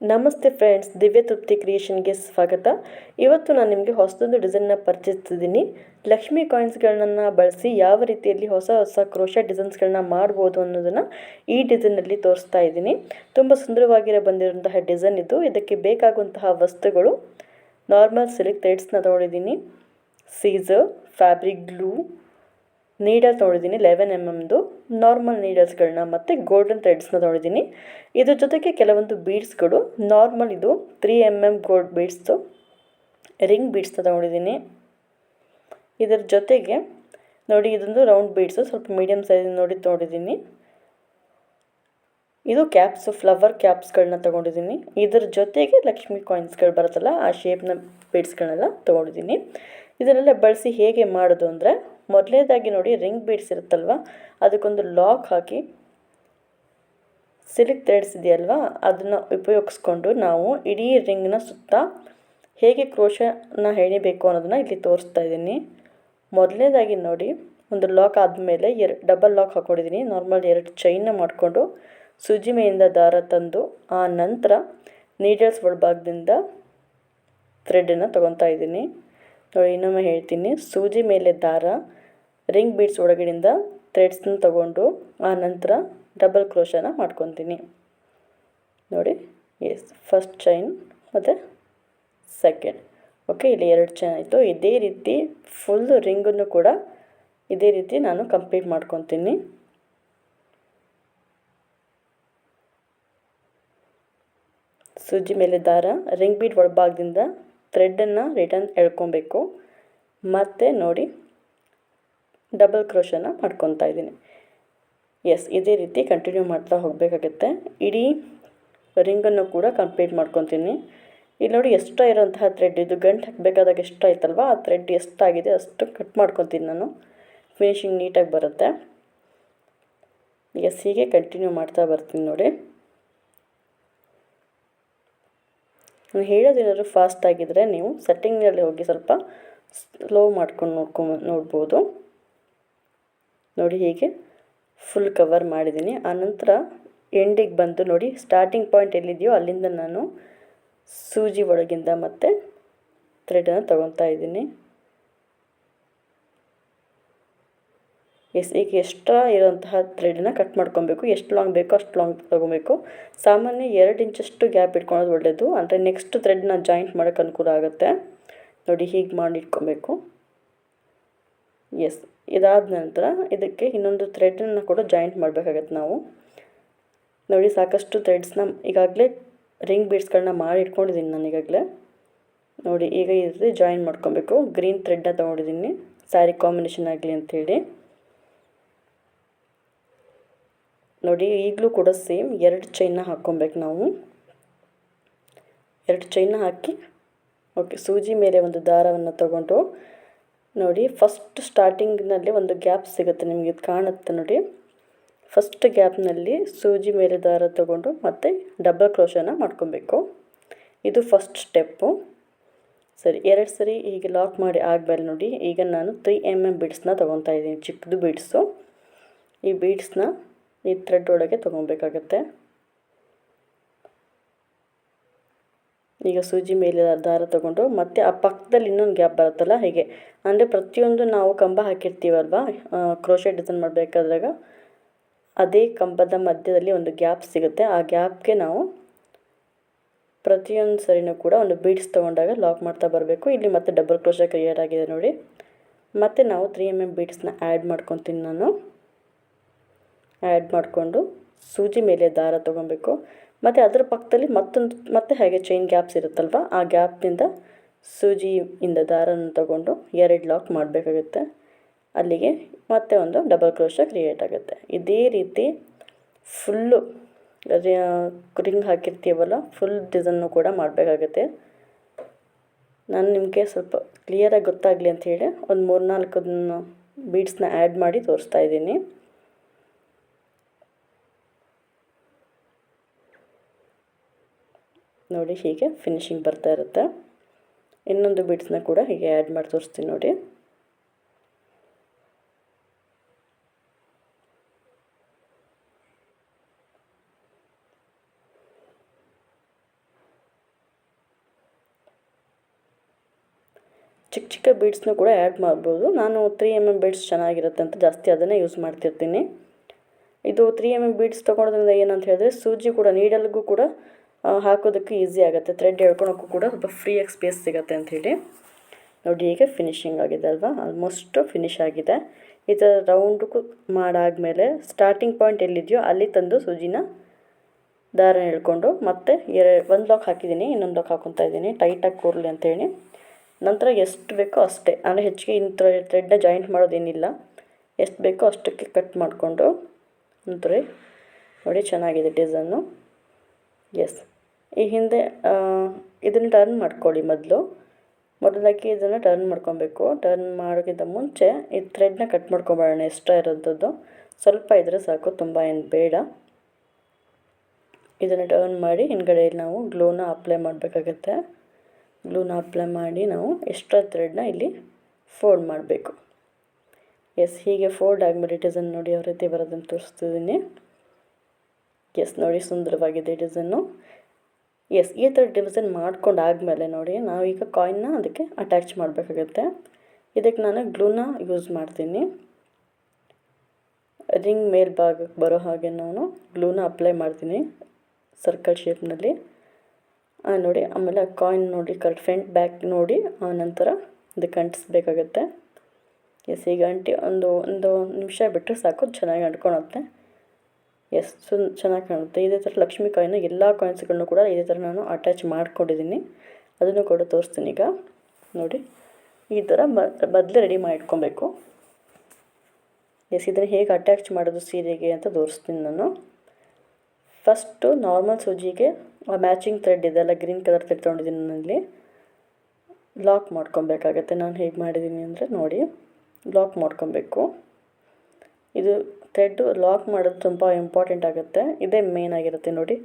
ನಮಸ್ತೆ ಫ್ರೆಂಡ್ಸ್, ದಿವ್ಯ ತೃಪ್ತಿ ಕ್ರಿಯೇಷನ್ಗೆ ಸ್ವಾಗತ. ಇವತ್ತು ನಾನು ನಿಮಗೆ ಹೊಸದೊಂದು ಡಿಸೈನ್ನ ಪರಿಚಯಿಸ್ತಿದ್ದೀನಿ. ಲಕ್ಷ್ಮಿ ಕಾಯಿನ್ಸ್ಗಳನ್ನ ಬಳಸಿ ಯಾವ ರೀತಿಯಲ್ಲಿ ಹೊಸ ಹೊಸ ಕ್ರೋಶ ಡಿಸೈನ್ಸ್ಗಳನ್ನ ಮಾಡ್ಬೋದು ಅನ್ನೋದನ್ನು ಈ ಡಿಸೈನಲ್ಲಿ ತೋರಿಸ್ತಾ ಇದ್ದೀನಿ. ತುಂಬ ಸುಂದರವಾಗಿರೋ ಬಂದಿರುವಂತಹ ಡಿಸೈನ್ ಇದು. ಇದಕ್ಕೆ ಬೇಕಾಗುವಂತಹ ವಸ್ತುಗಳು ನಾರ್ಮಲ್ ಸಿಲ್ಕ್ ಥ್ರೆಡ್ಸ್ನ ತೊಗೊಂಡಿದ್ದೀನಿ. ಸೀಸರ್, ಫ್ಯಾಬ್ರಿಕ್ ಗ್ಲೂ ನೀಡಲ್ ತೊಗೊಂಡಿದ್ದೀನಿ ಲೆವೆನ್ ಎಂ ಎಮ್ದು ನಾರ್ಮಲ್ ನೀಡಲ್ಸ್ಗಳನ್ನ ಮತ್ತು ಗೋಲ್ಡನ್ ಥ್ರೆಡ್ಸ್ನ ತೊಗೊಂಡಿದ್ದೀನಿ ಇದ್ರ ಜೊತೆಗೆ ಕೆಲವೊಂದು ಬೀಡ್ಸ್ಗಳು ನಾರ್ಮಲ್ ಇದು three M M gold beads ring ಬೀಡ್ಸ್ನ ತೊಗೊಂಡಿದ್ದೀನಿ ಇದರ ಜೊತೆಗೆ ನೋಡಿ ಇದೊಂದು ರೌಂಡ್ ಬೀಡ್ಸು ಸ್ವಲ್ಪ ಮೀಡಿಯಮ್ ಸೈಜ್ ನೋಡಿ ತೊಗೊಂಡಿದ್ದೀನಿ ಇದು ಕ್ಯಾಪ್ಸು ಫ್ಲವರ್ ಕ್ಯಾಪ್ಸ್ಗಳನ್ನ ತೊಗೊಂಡಿದ್ದೀನಿ. ಇದರ ಜೊತೆಗೆ ಲಕ್ಷ್ಮಿ ಕಾಯಿನ್ಸ್ಗಳು ಬರುತ್ತಲ್ಲ, ಆ ಶೇಪ್ನ ಬೀಡ್ಸ್ಗಳನ್ನೆಲ್ಲ ತೊಗೊಂಡಿದ್ದೀನಿ. ಇದನ್ನೆಲ್ಲ ಬಳಸಿ ಹೇಗೆ ಮಾಡೋದು ಅಂದರೆ ಮೊದಲನೇದಾಗಿ ನೋಡಿ ರಿಂಗ್ ಬೀಡ್ಸ್ ಇರುತ್ತಲ್ವ? ಅದಕ್ಕೊಂದು ಲಾಕ್ ಹಾಕಿ ಸಿಲಿಕ್ ಥ್ರೆಡ್ಸ್ ಇದೆಯಲ್ವಾ? ಅದನ್ನು ಉಪಯೋಗಿಸ್ಕೊಂಡು ನಾವು ಇಡೀ ರಿಂಗ್ನ ಸುತ್ತ ಹೇಗೆ ಕ್ರೋಶನ ಹೆಣಿಬೇಕು ಅನ್ನೋದನ್ನ ಇಲ್ಲಿ ತೋರಿಸ್ತಾ ಇದ್ದೀನಿ. ಮೊದಲನೇದಾಗಿ ನೋಡಿ, ಒಂದು ಲಾಕ್ ಆದಮೇಲೆ ಎರಡು ಡಬಲ್ ಲಾಕ್ ಹಾಕ್ಕೊಂಡಿದ್ದೀನಿ. ನಾರ್ಮಲ್ ಎರಡು ಚೈನ್ನ ಮಾಡಿಕೊಂಡು ಸುಜಿಮೆಯಿಂದ ದಾರ ತಂದು ಆ ನಂತರ ನೀಡಲ್ಸ್ ಒಳಭಾಗದಿಂದ ಥ್ರೆಡನ್ನು ತೊಗೊತಾ ಇದ್ದೀನಿ. ನೋಡಿ ಇನ್ನೊಮ್ಮೆ ಹೇಳ್ತೀನಿ. ಸೂಜಿ ಮೇಲೆ ದಾರ, ರಿಂಗ್ ಬೀಡ್ಸ್ ಒಳಗಡೆಯಿಂದ ಥ್ರೆಡ್ಸ್ನ ತಗೊಂಡು, ಆ ನಂತರ ಡಬಲ್ ಕ್ರೋಶನ ಮಾಡ್ಕೊತೀನಿ. ನೋಡಿ ಎಸ್ ಫಸ್ಟ್ ಚೈನ್ ಮತ್ತು ಸೆಕೆಂಡ್ ಓಕೆ ಇಲ್ಲಿ ಎರಡು ಚೈನ್ ಆಯಿತು. ಇದೇ ರೀತಿ ಫುಲ್ ರಿಂಗನ್ನು ಕೂಡ ಇದೇ ರೀತಿ ನಾನು ಕಂಪ್ಲೀಟ್ ಮಾಡ್ಕೊತೀನಿ. ಸೂಜಿ ಮೇಲೆ ದಾರ ರಿಂಗ್ ಬೀಡ್ ಒಳಭಾಗದಿಂದ ಥ್ರೆಡ್ಡನ್ನು ರಿಟರ್ನ್ ಎಳ್ಕೊಬೇಕು. ಮತ್ತು ನೋಡಿ ಡಬಲ್ ಕ್ರೋಶನ ಮಾಡ್ಕೊತಾ ಇದ್ದೀನಿ. ಎಸ್ ಇದೇ ರೀತಿ ಕಂಟಿನ್ಯೂ ಮಾಡ್ತಾ ಹೋಗಬೇಕಾಗತ್ತೆ. ಇಡೀ ರಿಂಗನ್ನು ಕೂಡ ಕಂಪ್ಲೀಟ್ ಮಾಡ್ಕೊತೀನಿ. ಇಲ್ಲಿ ನೋಡಿ ಎಷ್ಟ ಇರೋಂತಹ ಥ್ರೆಡ್ ಇದು ಗಂಟು ಹಾಕಬೇಕಾದಾಗ ಎಷ್ಟು ಆಯ್ತಲ್ವ ಆ ಥ್ರೆಡ್ ಎಷ್ಟಾಗಿದೆ ಅಷ್ಟು ಕಟ್ ಮಾಡ್ಕೊತೀನಿ ನಾನು. ಫಿನಿಶಿಂಗ್ ನೀಟಾಗಿ ಬರುತ್ತೆ. ಎಸ್ ಹೀಗೆ ಕಂಟಿನ್ಯೂ ಮಾಡ್ತಾ ಬರ್ತೀನಿ ನೋಡಿ ನಾನು ಹೇಳೋದೇನಾದರೂ ಫಾಸ್ಟ್ ಆಗಿದ್ದರೆ ನೀವು ಸೆಟ್ಟಿಂಗ್ನಲ್ಲಿ ಹೋಗಿ ಸ್ವಲ್ಪ ಸ್ಲೋ ಮಾಡ್ಕೊಂಡು ನೋಡ್ಕೊಂಡು ನೋಡ್ಬೋದು. ನೋಡಿ ಹೀಗೆ ಫುಲ್ ಕವರ್ ಮಾಡಿದ್ದೀನಿ. ಆನಂತರ ಎಂಡಿಗೆ ಬಂದು ನೋಡಿ ಸ್ಟಾರ್ಟಿಂಗ್ ಪಾಯಿಂಟ್ ಎಲ್ಲಿದೆಯೋ ಅಲ್ಲಿಂದ ನಾನು ಸೂಜಿ ಒಳಗಿಂದ ಮತ್ತು ಥ್ರೆಡನ್ನು ತೊಗೊತಾ ಇದ್ದೀನಿ. ಎಸ್ ಈಗ ಎಕ್ಸ್ಟ್ರಾ ಇರೋಂತಹ ಥ್ರೆಡ್ನ ಕಟ್ ಮಾಡ್ಕೊಬೇಕು, ಎಷ್ಟು ಲಾಂಗ್ ಬೇಕೋ ಅಷ್ಟು ಲಾಂಗ್ ತೊಗೊಬೇಕು. ಸಾಮಾನ್ಯ ಎರಡು ಇಂಚಷ್ಟು ಗ್ಯಾಪ್ ಇಟ್ಕೊಳೋದು ಒಳ್ಳೆಯದು ಅಂದರೆ ನೆಕ್ಸ್ಟ್ ಥ್ರೆಡ್ನ ಜಾಯಿಂಟ್ ಮಾಡೋಕ್ಕೆ ಅನುಕೂಲ ಆಗುತ್ತೆ. ನೋಡಿ ಹೀಗೆ ಮಾಡಿ ಇಟ್ಕೊಬೇಕು. ಎಸ್ ಇದಾದ ನಂತರ ಇದಕ್ಕೆ ಇನ್ನೊಂದು ಥ್ರೆಡನ್ನು ಕೂಡ ಜಾಯಿಂಟ್ ಮಾಡಬೇಕಾಗತ್ತೆ ನಾವು. ನೋಡಿ ಸಾಕಷ್ಟು ಥ್ರೆಡ್ಸ್ನ ಈಗಾಗಲೇ ರಿಂಗ್ ಬೀಡ್ಸ್ಗಳನ್ನ ಮಾಡಿ ಇಟ್ಕೊಂಡಿದ್ದೀನಿ ನಾನು ಈಗಾಗಲೇ. ನೋಡಿ ಈಗ ಇದ್ರೆ ಜಾಯಿನ್ ಮಾಡ್ಕೊಬೇಕು. ಗ್ರೀನ್ ಥ್ರೆಡ್ನ ತೊಗೊಂಡಿದ್ದೀನಿ. ಸ್ಯಾರಿ ಕಾಂಬಿನೇಷನ್ ಆಗಲಿ ಅಂಥೇಳಿ ನೋಡಿ, ಈಗಲೂ ಕೂಡ ಸೇಮ್ ಎರಡು ಚೈನ್ನ ಹಾಕ್ಕೊಬೇಕು ನಾವು. ಎರಡು ಚೈನ್ನ ಹಾಕಿ ಓಕೆ ಸೂಜಿ ಮೇಲೆ ಒಂದು ದಾರವನ್ನು ತಗೊಂಡು ನೋಡಿ ಫಸ್ಟ್ ಸ್ಟಾರ್ಟಿಂಗ್ನಲ್ಲಿ ಒಂದು ಗ್ಯಾಪ್ ಸಿಗುತ್ತೆ ನಿಮಗೆ ಇದು ಕಾಣುತ್ತೆ ನೋಡಿ. ಫಸ್ಟ್ ಗ್ಯಾಪ್ನಲ್ಲಿ ಸೂಜಿ ಮೇಲೆ ದಾರ ತಗೊಂಡು ಮತ್ತು ಡಬಲ್ ಕ್ರೋಶನ ಮಾಡ್ಕೊಬೇಕು. ಇದು ಫಸ್ಟ್ ಸ್ಟೆಪ್ಪು ಸರಿ, ಎರಡು ಸರಿ ಹೀಗೆ ಲಾಕ್ ಮಾಡಿ ಆಗಬೇಡ ನೋಡಿ, ಈಗ ನಾನು ತ್ರೀ ಎಂ ಎಂ ಬೀಡ್ಸ್ನ ತೊಗೊತಾ ಇದ್ದೀನಿ ಚಿಕ್ಕದು ಬೀಡ್ಸು ಈ ಬೀಡ್ಸ್ನ ಈ ಥ್ರೆಡ್ ಒಳಗೆ ತೊಗೊಬೇಕಾಗತ್ತೆ. ಈಗ ಸೂಜಿ ಮೇಲೆ ದಾರ ತೊಗೊಂಡು ಮತ್ತೆ ಆ ಪಕ್ಕದಲ್ಲಿ ಇನ್ನೊಂದು ಗ್ಯಾಪ್ ಬರುತ್ತಲ್ಲ ಹೀಗೆ. ಅಂದರೆ ಪ್ರತಿಯೊಂದು ನಾವು ಕಂಬ ಹಾಕಿರ್ತೀವಲ್ವ? ಕ್ರೋಶೆ ಡಿಸೈನ್ ಮಾಡಬೇಕಾದಾಗ ಅದೇ ಕಂಬದ ಮಧ್ಯದಲ್ಲಿ ಒಂದು ಗ್ಯಾಪ್ ಸಿಗುತ್ತೆ. ಆ ಗ್ಯಾಪ್ಗೆ ನಾವು ಪ್ರತಿಯೊಂದು ಸರಿನೂ ಕೂಡ ಒಂದು ಬೀಡ್ಸ್ ತೊಗೊಂಡಾಗ ಲಾಕ್ ಮಾಡ್ತಾ ಬರಬೇಕು. ಇಲ್ಲಿ ಮತ್ತೆ ಡಬಲ್ ಕ್ರೋಶ ಕ್ರಿಯೇಟ್ ಆಗಿದೆ ನೋಡಿ. ಮತ್ತು ನಾವು ತ್ರೀ ಎಂ ಎಂ ಬೀಡ್ಸ್ನ ಆ್ಯಡ್ ಮಾಡ್ಕೊತೀನಿ ನಾನು. ಆ್ಯಡ್ ಮಾಡಿಕೊಂಡು ಸೂಜಿ ಮೇಲೆ ದಾರ ತೊಗೊಬೇಕು. ಮತ್ತು ಅದರ ಪಕ್ಕದಲ್ಲಿ ಮತ್ತೊಂದು, ಮತ್ತೆ ಹಾಗೆ ಚೈನ್ ಗ್ಯಾಪ್ಸ್ ಇರುತ್ತಲ್ವ, ಆ ಗ್ಯಾಪ್ನಿಂದ ಸೂಜಿಯಿಂದ ದಾರನ ತಗೊಂಡು ಎರಡು ಲಾಕ್ ಮಾಡಬೇಕಾಗುತ್ತೆ. ಅಲ್ಲಿಗೆ ಮತ್ತೆ ಒಂದು ಡಬಲ್ ಕ್ರೋಶ ಕ್ರಿಯೇಟ್ ಆಗುತ್ತೆ. ಇದೇ ರೀತಿ ಫುಲ್ಲು ರಿಂಗ್ ಹಾಕಿರ್ತೀವಲ್ಲ ಫುಲ್ ಡಿಸೈನ್ನು ಕೂಡ ಮಾಡಬೇಕಾಗುತ್ತೆ. ನಾನು ನಿಮಗೆ ಸ್ವಲ್ಪ ಕ್ಲಿಯರಾಗಿ ಗೊತ್ತಾಗಲಿ ಅಂತ ಹೇಳಿ ಒಂದು ಮೂರು ನಾಲ್ಕು ಬೀಡ್ಸ್ನ ಆ್ಯಡ್ ಮಾಡಿ ತೋರಿಸ್ತಾ ಇದ್ದೀನಿ. ನೋಡಿ ಹೀಗೆ ಫಿನಿಶಿಂಗ್ ಬರ್ತಾ ಇರುತ್ತೆ. ಇನ್ನೊಂದು ಬಿಡ್ಸ್ನ ಕೂಡ ಹೀಗೆ ಆ್ಯಡ್ ಮಾಡಿ ತೋರಿಸ್ತೀನಿ ನೋಡಿ. ಚಿಕ್ಕ ಚಿಕ್ಕ ಬೀಡ್ಸ್ನ ಕೂಡ ಆ್ಯಡ್ ಮಾಡ್ಬೋದು. ನಾನು ತ್ರೀ ಎಂ ಎಂ ಬೀಡ್ಸ್ ಚೆನ್ನಾಗಿರುತ್ತೆ ಅಂತ ಜಾಸ್ತಿ ಅದನ್ನೇ ಯೂಸ್ ಮಾಡ್ತಿರ್ತೀನಿ. ಇದು ತ್ರೀ ಎಂ ಎಂ ಬೀಡ್ಸ್ ತೊಗೊಳೋದ್ರಿಂದ ಏನಂತ ಹೇಳಿದ್ರೆ ಸೂಜಿ ಕೂಡ ನೀಡಲ್ಗೂ ಕೂಡ ಹಾಕೋದಕ್ಕೆ ಈಸಿ ಆಗುತ್ತೆ. ಥ್ರೆಡ್ ಹೇಳ್ಕೊಳೋಕ್ಕೂ ಕೂಡ ಸ್ವಲ್ಪ ಫ್ರೀಯಾಗಿ ಸ್ಪೇಸ್ ಸಿಗುತ್ತೆ ಅಂಥೇಳಿ ನೋಡಿ ಈಗ ಫಿನಿಶಿಂಗ್ ಆಗಿದೆ ಅಲ್ವಾ? ಆಲ್ಮೋಸ್ಟು ಫಿನಿಶ್ ಆಗಿದೆ. ಈ ಥರ ರೌಂಡು ಮಾಡಾದಮೇಲೆ ಸ್ಟಾರ್ಟಿಂಗ್ ಪಾಯಿಂಟ್ ಎಲ್ಲಿದೆಯೋ ಅಲ್ಲಿ ತಂದು ಸೂಜಿನ ದಾರ ಎಳ್ಕೊಂಡು ಮತ್ತೆ ಎರ, ಒಂದು ಲಾಕ್ ಹಾಕಿದ್ದೀನಿ, ಇನ್ನೊಂದು ಲಾಕ್ ಹಾಕೊತಾ ಇದ್ದೀನಿ. ಟೈಟಾಗಿ ಕೂರಲಿ ಅಂತೇಳಿ ನಂತರ ಎಷ್ಟು ಬೇಕೋ ಅಷ್ಟೇ. ಅಂದರೆ ಹೆಚ್ಚಿಗೆ ಇಂಥ ಥ್ರೆಡ್ನ ಜಾಯಿಂಟ್ ಮಾಡೋದೇನಿಲ್ಲ. ಎಷ್ಟು ಬೇಕೋ ಅಷ್ಟಕ್ಕೆ ಕಟ್ ಮಾಡಿಕೊಂಡು. ನಂತರ ನೋಡಿ ಚೆನ್ನಾಗಿದೆ ಡಿಸೈನು ಎಸ್ ಈ ಹಿಂದೆ ಇದನ್ನು ಟರ್ನ್ ಮಾಡ್ಕೊಳ್ಳಿ ಮೊದಲು. ಮೊದಲಾಗಿ ಇದನ್ನು ಟರ್ನ್ ಮಾಡ್ಕೊಬೇಕು. ಟರ್ನ್ ಮಾಡೋಕ್ಕಿಂತ ಮುಂಚೆ ಈ ಥ್ರೆಡ್ನ ಕಟ್ ಮಾಡ್ಕೊಬಾರೋಣ ಎಷ್ಟ ಇರೋದದ್ದು ಸ್ವಲ್ಪ ಇದ್ದರೆ ಸಾಕು, ತುಂಬ ಏನು ಬೇಡ. ಇದನ್ನು ಟರ್ನ್ ಮಾಡಿ ಹಿಂದ್ಗಡೆ ನಾವು ಗ್ಲೂನ ಅಪ್ಲೈ ಮಾಡಬೇಕಾಗತ್ತೆ. ಗ್ಲೂನ ಅಪ್ಲೈ ಮಾಡಿ ನಾವು ಎಕ್ಸ್ಟ್ರಾ ಥ್ರೆಡ್ನ ಇಲ್ಲಿ ಫೋಲ್ಡ್ ಮಾಡಬೇಕು. ಎಸ್ ಹೀಗೆ ಫೋಲ್ಡ್ ಆಗಿಬಿಟ್ಟು ಡಿಸೈನ್ ನೋಡಿ, ಯಾವ ರೀತಿ ಬರೋದನ್ನು ತೋರಿಸ್ತಿದ್ದೀನಿ. ಎಸ್ ನೋಡಿ ಸುಂದರವಾಗಿದೆ ಡಿಸೈನು ಎಸ್ ಈ ಥರ ಡಿವಿಸನ್ ಮಾಡ್ಕೊಂಡು ಆದಮೇಲೆ ನೋಡಿ, ನಾವೀಗ ಕಾಯಿನ್ನ ಅದಕ್ಕೆ ಅಟ್ಯಾಚ್ ಮಾಡಬೇಕಾಗುತ್ತೆ. ಇದಕ್ಕೆ ನಾನು ಗ್ಲೂನ ಯೂಸ್ ಮಾಡ್ತೀನಿ. ರಿಂಗ್ ಮೇಲ್ಭಾಗಕ್ಕೆ ಬರೋ ಹಾಗೆ ನಾನು ಗ್ಲೂನ ಅಪ್ಲೈ ಮಾಡ್ತೀನಿ ಸರ್ಕಲ್ ಶೇಪ್ನಲ್ಲಿ ನೋಡಿ, ಆಮೇಲೆ ಕಾಯಿನ್ ನೋಡಿ ಕರೆಕ್ಟ್ ಫ್ರಂಟ್ ಬ್ಯಾಕ್ ನೋಡಿ, ಆ ನಂತರ ಇದಕ್ಕೆ ಅಂಟಿಸ್ಬೇಕಾಗತ್ತೆ. ಎಸ್ ಈಗ ಅಂಟಿ ಒಂದು ಒಂದು ನಿಮಿಷ ಬಿಟ್ಟರೆ ಸಾಕು ಚೆನ್ನಾಗಿ ಅಂಟ್ಕೊಳತ್ತೆ. ಎಸ್ ಸುನ್ ಚೆನ್ನಾಗಿ ಕಾಣುತ್ತೆ. ಇದೇ ಥರ ಲಕ್ಷ್ಮಿ ಕಾಯಿನ, ಎಲ್ಲ ಕಾಯಿನ್ಸ್ಗಳನ್ನು ಕೂಡ ಇದೇ ಥರ ನಾನು ಅಟ್ಯಾಚ್ ಮಾಡ್ಕೊಂಡಿದ್ದೀನಿ. ಅದನ್ನು ಕೂಡ ತೋರಿಸ್ತೀನಿ ಈಗ. ನೋಡಿ, ಈ ಥರ ಮೊದಲೇ ರೆಡಿ ಮಾಡಿ ಇಟ್ಕೊಬೇಕು ಎಸ್, ಇದನ್ನು ಹೇಗೆ ಅಟ್ಯಾಚ್ ಮಾಡೋದು ಸೀರೆಗೆ ಅಂತ ತೋರಿಸ್ತೀನಿ ನಾನು. ಫಸ್ಟು ನಾರ್ಮಲ್ ಸೂಜಿಗೆ ಆ ಮ್ಯಾಚಿಂಗ್ ಥ್ರೆಡ್ ಇದೆ ಅಲ್ಲ, ಗ್ರೀನ್ ಕಲರ್ ಥ್ರೆಡ್ ತೊಗೊಂಡಿದ್ದೀನಿ ನನ್ನಲ್ಲಿ ಲಾಕ್ ಮಾಡ್ಕೊಬೇಕಾಗತ್ತೆ. ನಾನು ಹೇಗೆ ಮಾಡಿದ್ದೀನಿ ಅಂದರೆ ನೋಡಿ, ಲಾಕ್ ಮಾಡ್ಕೊಬೇಕು. ಇದು ಥ್ರೆಡ್ಡು ಲಾಕ್ ಮಾಡೋದು ತುಂಬ ಇಂಪಾರ್ಟೆಂಟ್ ಆಗುತ್ತೆ. ಇದೇ ಮೇನ್ ಆಗಿರುತ್ತೆ ನೋಡಿ.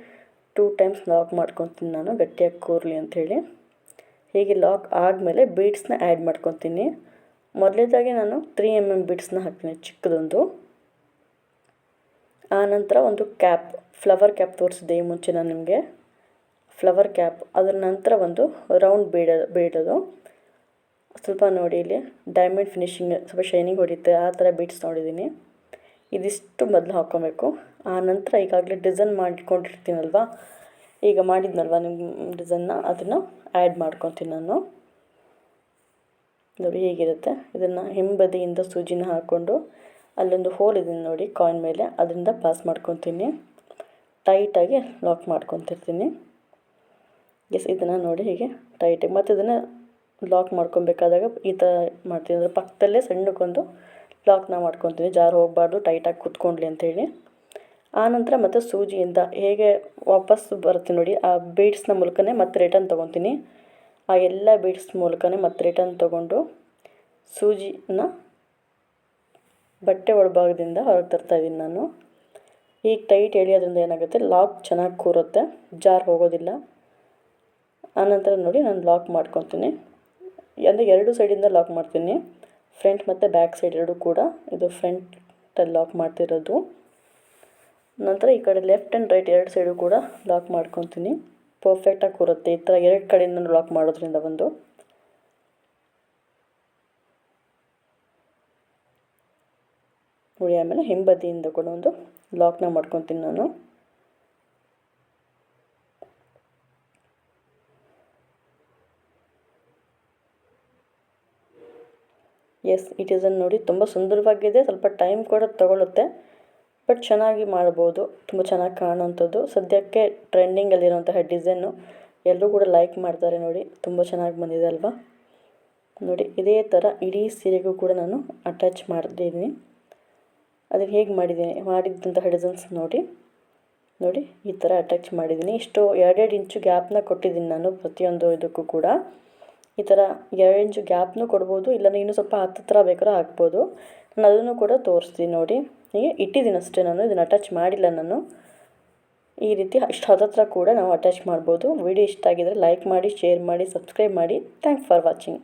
ಟೂ ಟೈಮ್ಸ್ ಲಾಕ್ ಮಾಡ್ಕೊತೀನಿ ನಾನು, ಗಟ್ಟಿಯಾಗಿ ಕೂರಲಿ ಅಂಥೇಳಿ. ಹೀಗೆ ಲಾಕ್ ಆದಮೇಲೆ ಬೀಡ್ಸ್ನ ಆ್ಯಡ್ ಮಾಡ್ಕೊತೀನಿ. ಮೊದಲೇದಾಗಿ ನಾನು ತ್ರೀ ಎಂ ಎಂ ಬೀಡ್ಸ್ನ ಹಾಕ್ತೀನಿ, ಚಿಕ್ಕದೊಂದು. ಆನಂತರ ಒಂದು ಕ್ಯಾಪ್, ಫ್ಲವರ್ ಕ್ಯಾಪ್ ತೋರಿಸಿದೆ ಈ ಮುಂಚೆ ನಾನು ನಿಮಗೆ. ಫ್ಲವರ್ ಕ್ಯಾಪ್, ಅದರ ನಂತರ ಒಂದು ರೌಂಡ್ ಬೀಡ, ಬೀಡೋದು. ಸ್ವಲ್ಪ ನೋಡಿ ಇಲ್ಲಿ, ಡೈಮಂಡ್ ಫಿನಿಶಿಂಗ್, ಸ್ವಲ್ಪ ಶೈನಿಂಗ್ ಹೊಡಿಯುತ್ತೆ ಆ ಥರ ಬೀಡ್ಸ್ ನೋಡಿದ್ದೀನಿ. ಇದಿಷ್ಟು ಮೊದಲು ಹಾಕ್ಕೊಬೇಕು ಆ ನಂತರ ಈಗಾಗಲೇ ಡಿಸೈನ್ ಮಾಡಿಕೊಂಡಿರ್ತೀನಲ್ವ ಈಗ ಮಾಡಿದ್ನಲ್ವ ನಿಮ್ಮ ಡಿಸೈನ್ನ? ಅದನ್ನು ಆ್ಯಡ್ ಮಾಡ್ಕೊತೀನಿ ನಾನು. ನೋಡಿ ಹೇಗಿರುತ್ತೆ. ಇದನ್ನು ಹಿಂಬದಿಯಿಂದ ಸೂಜಿನ ಹಾಕ್ಕೊಂಡು ಅಲ್ಲೊಂದು ಹೋಲ್ ಇದೆ ನೋಡಿ ಕಾಯಿನ್ ಮೇಲೆ. ಅದರಿಂದ ಪಾಸ್ ಮಾಡ್ಕೊತೀನಿ. ಟೈಟಾಗಿ ಲಾಕ್ ಮಾಡ್ಕೊತಿರ್ತೀನಿ. ಎಸ್ ಇದನ್ನು ನೋಡಿ ಹೀಗೆ ಟೈಟಾಗಿ ಮತ್ತು ಇದನ್ನು ಲಾಕ್ ಮಾಡ್ಕೊಬೇಕಾದಾಗ ಈ ಥರ ಮಾಡ್ತೀನಿ. ಅಂದರೆ ಪಕ್ಕದಲ್ಲೇ ಸಣ್ಣಕ್ಕೊಂದು ಲಾಕ್ನ ಮಾಡ್ಕೊತೀನಿ ಜಾರು ಹೋಗಬಾರ್ದು, ಟೈಟಾಗಿ ಕುತ್ಕೊಂಡ್ಲಿ ಅಂಥೇಳಿ. ಆನಂತರ ಮತ್ತು ಸೂಜಿಯಿಂದ ಹೇಗೆ ವಾಪಸ್ ಬರುತ್ತೆ ನೋಡಿ, ಆ ಬೀಡ್ಸ್ನ ಮೂಲಕನೇ ಮತ್ತೆ ರಿಟರ್ನ್ ತೊಗೊತೀನಿ. ಆ ಎಲ್ಲ ಬೀಡ್ಸ್ ಮೂಲಕನೇ ಮತ್ತೆ ರಿಟರ್ನ್ ತೊಗೊಂಡು ಸೂಜಿನ ಬಟ್ಟೆ ಒಳಭಾಗದಿಂದ ಹೊರಗೆ ತರ್ತಾಯಿದ್ದೀನಿ ನಾನು. ಈಗ ಟೈಟ್ ಎಳಿಯೋದ್ರಿಂದ ಏನಾಗುತ್ತೆ ಲಾಕ್ ಚೆನ್ನಾಗಿ ಕೂರುತ್ತೆ, ಜಾರ್ ಹೋಗೋದಿಲ್ಲ. ಆನಂತರ ನೋಡಿ ನಾನು ಲಾಕ್ ಮಾಡ್ಕೊತೀನಿ. ಅಂದರೆ ಎರಡು ಸೈಡಿಂದ ಲಾಕ್ ಮಾಡ್ತೀನಿ. ಫ್ರಂಟ್ ಮತ್ತು ಬ್ಯಾಕ್ ಸೈಡ್ ಎರಡು ಕೂಡ ಇದು ಫ್ರಂಟಲ್ಲಿ ಲಾಕ್ ಮಾಡ್ತಿರೋದು. ನಂತರ ಈ ಕಡೆ ಲೆಫ್ಟ್ ಆ್ಯಂಡ್ ರೈಟ್ ಎರಡು ಸೈಡು ಕೂಡ ಲಾಕ್ ಮಾಡ್ಕೊತೀನಿ. ಪರ್ಫೆಕ್ಟಾಗಿ ಕೂರುತ್ತೆ. ಈ ಥರ ಎರಡು ಕಡೆಯಿಂದ ಲಾಕ್ ಮಾಡೋದ್ರಿಂದ ಒಂದು ನೋಡಿ, ಆಮೇಲೆ ಹಿಂಬದಿಯಿಂದ ಕೂಡ ಒಂದು ಲಾಕ್ನ ಮಾಡ್ಕೊತೀನಿ ನಾನು. ಎಸ್ ಇಟ್ ಈಸ್ ನೋಡಿ ತುಂಬ ಸುಂದರವಾಗಿದೆ. ಸ್ವಲ್ಪ ಟೈಮ್ ಕೂಡ ತಗೊಳ್ಳುತ್ತೆ ಬಟ್ ಚೆನ್ನಾಗಿ ಮಾಡ್ಬೋದು. ತುಂಬ ಚೆನ್ನಾಗಿ ಕಾಣುವಂಥದ್ದು. ಸದ್ಯಕ್ಕೆ ಟ್ರೆಂಡಿಂಗಲ್ಲಿರೋಂತಹ ಡಿಸೈನು ಎಲ್ಲರೂ ಕೂಡ ಲೈಕ್ ಮಾಡ್ತಾರೆ ನೋಡಿ. ತುಂಬ ಚೆನ್ನಾಗಿ ಬಂದಿದೆ ಅಲ್ವಾ? ನೋಡಿ, ಇದೇ ಥರ ಇಡೀ ಸೀರೆಗೂ ಕೂಡ ನಾನು ಅಟ್ಯಾಚ್ ಮಾಡಿದ್ದೀನಿ ಅದಕ್ಕೆ ಹೇಗೆ ಮಾಡಿದ್ದೀನಿ? ಮಾಡಿದ್ದಂತಹ ಡಿಸೈನ್ಸ್ ನೋಡಿ. ನೋಡಿ, ಈ ಥರ ಅಟ್ಯಾಚ್ ಮಾಡಿದ್ದೀನಿ. ಇಷ್ಟು ಎರಡೆರಡು ಇಂಚು ಗ್ಯಾಪ್ನ ಕೊಟ್ಟಿದ್ದೀನಿ ನಾನು ಪ್ರತಿಯೊಂದು ಇದಕ್ಕೂ ಕೂಡ. ಈ ಥರ ಎರಡು ಇಂಚು ಗ್ಯಾಪ್ನು ಕೊಡ್ಬೋದು, ಇಲ್ಲಾಂದರೆ ಇನ್ನೂ ಸ್ವಲ್ಪ ಹತ್ತತ್ರ ಬೇಕಾದ್ರೆ ಹಾಕ್ಬೋದು. ನಾನು ಅದನ್ನು ಕೂಡ ತೋರಿಸ್ತೀನಿ ನೋಡಿ. ಹೀಗೆ ಇಟ್ಟಿದ್ದೀನಿ ಅಷ್ಟೇ ನಾನು, ಇದನ್ನು ಅಟ್ಯಾಚ್ ಮಾಡಿಲ್ಲ ನಾನು. ಈ ರೀತಿ ಅಷ್ಟು ಹತ್ತತ್ರ ಕೂಡ ನಾವು ಅಟ್ಯಾಚ್ ಮಾಡ್ಬೋದು. ವಿಡಿಯೋ ಇಷ್ಟ ಆಗಿದ್ದರೆ ಲೈಕ್ ಮಾಡಿ ಶೇರ್ ಮಾಡಿ ಸಬ್ಸ್ಕ್ರೈಬ್ ಮಾಡಿ. Thanks for watching